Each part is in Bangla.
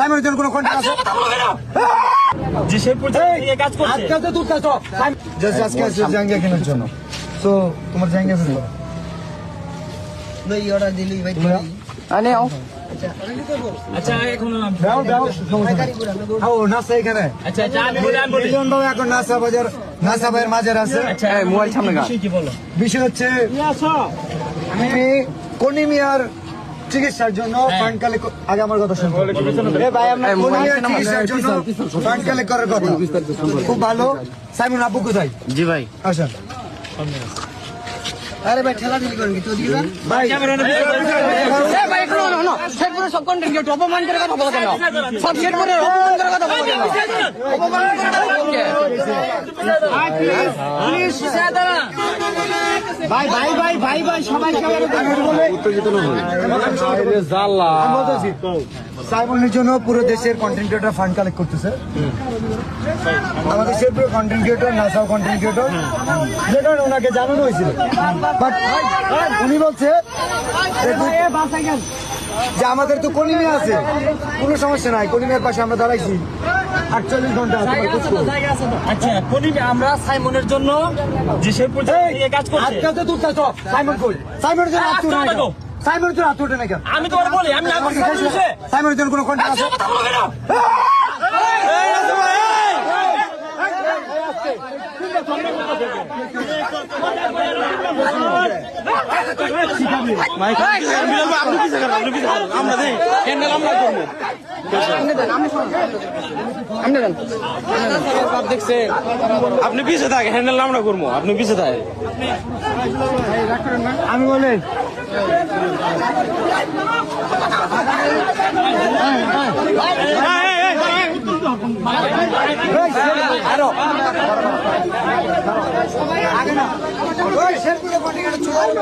সাইমনের জন্য কোনো কন্ট্যাক্ট আছে? যে সে পর্যন্ত এই কাজ করছে। আজকে তো তুই কাজ জাস্ট আজকে আসছে জাঙ্গিয়া কেনার জন্য। তো তোমার জাঙ্গিয়া আছে ভাই অর্ডার দিলি ভাই আনে আও আচ্ছা এখন দাও দাও। ও নাসা এখানে। আচ্ছা আচ্ছা আমি বলি মিলন বাবু এখন নাসা বাজার নাসা ভাইয়ের মাঝে আছে। আচ্ছা মোবাইল সামনে গান। বিষয় বিষয় হচ্ছে আমি কনিমিয়ার চিকিৎসার জন্য ফান্ড কালেক্ট আগে আমার কথা শুনুন ভাই আমরা চিকিৎসার জন্য ফান্ড কালেক্ট করার কথা খুব ভালো সাইমন আপু কোথায় জি ভাই আসেন আরে ভাই ঠেলা দিলি করেন কি তো দিবা ভাই এ ভাই একটু না না সেট সব কন্টেন্ট কেউ অপমান করে কথা বলা কেন সব সেট অপমান করে কথা বলা কেন অপমান করে কথা বলা কেন? ভাই ভাই ভাই ভাই ভাই সবাই সাইমনের জন্য পুরো দেশের কন্টেন্ট ক্রিয়েটর ফান্ড কালেক্ট করতেছে। আমাদের দেশের পুরো কন্টেন্ট ক্রিয়েটর নাসাও কন্টেন্ট ক্রিয়েটর যেটা ওনাকে জানানো হয়েছিল। বাট উনি বলছে যে- আমাদের তো কলিমিয়া আছে। কোনো সমস্যা নাই কলিমিয়ার পাশে আমরা দাঁড়াইছি। আটচল্লিশ ঘণ্টা। আচ্ছা কোনি আমরা সাইমনের জন্য যে সে পর্যন্ত এই কাজ করছে। আজকে তো তুই সাইমন কই? সাইমনের জন্য হাত তুলে না কেন? সাইমনের জন্য হাত তুলে না কেন? আমি তোমার বলি আমি না সাইমনের জন্য কোনো কন্ট্যাক্ট আছে? আপনি পিছে থাকে হ্যান্ডেল আমরা করব আপনি পিছে থাকে। আমি বলেন। ওই শেরপুরে কন্ট্যাক্ট চলে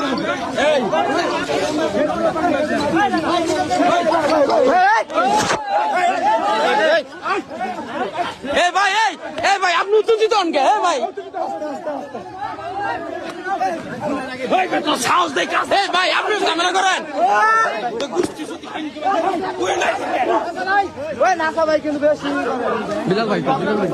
এ ভাই এই এ ভাই আপনি উত্তেজিত হন কে হ্যাঁ ভাই? সাহস দেখ ভাই আপনি ঝামেলা করেন। বিলাল ভাই বিলাল ভাই।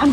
আমি